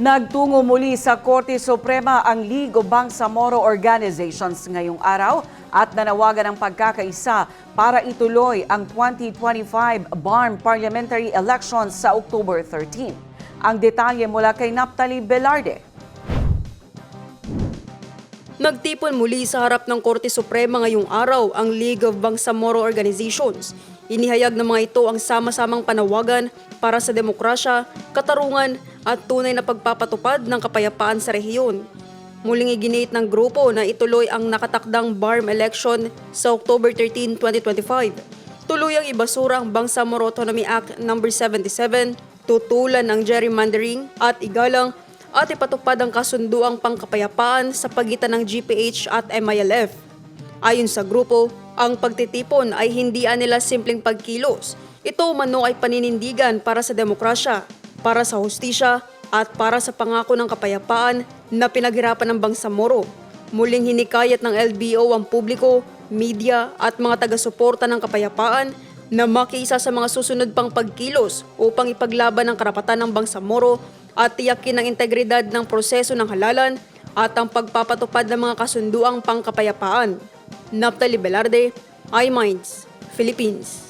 Nagtungo muli sa Korte Suprema ang League of Bangsamoro Organizations ngayong araw at nanawagan ng pagkakaisa para ituloy ang 2025 BARM parliamentary elections sa October 13. Ang detalye mula kay Naptali Velarde. Nagtipon muli sa harap ng Korte Suprema ngayong araw ang League of Bangsamoro Organizations. Inihayag ng mga ito ang sama-samang panawagan para sa demokrasya, katarungan at tunay na pagpapatupad ng kapayapaan sa rehiyon. Muling iginit ng grupo na ituloy ang nakatakdang BARM election sa October 13, 2025. Tuluyang ibasura ang Bangsamoro Autonomy Act No. 77, tutulan ng gerrymandering at igalang at ipatupad ang kasunduang pangkapayapaan sa pagitan ng GPH at MILF. Ayon sa grupo, ang pagtitipon ay hindi nila simpleng pagkilos. Ito umano ay paninindigan para sa demokrasya, para sa hustisya at para sa pangako ng kapayapaan na pinaghirapan ng Bangsamoro. Muling hinikayat ng LBO ang publiko, media at mga taga-suporta ng kapayapaan na makiisa sa mga susunod pang pagkilos upang ipaglaban ang karapatan ng Bangsamoro at tiyakin ang integridad ng proseso ng halalan at ang pagpapatupad ng mga kasunduang pangkapayapaan. Naptali Velarde, iMinds, Philippines.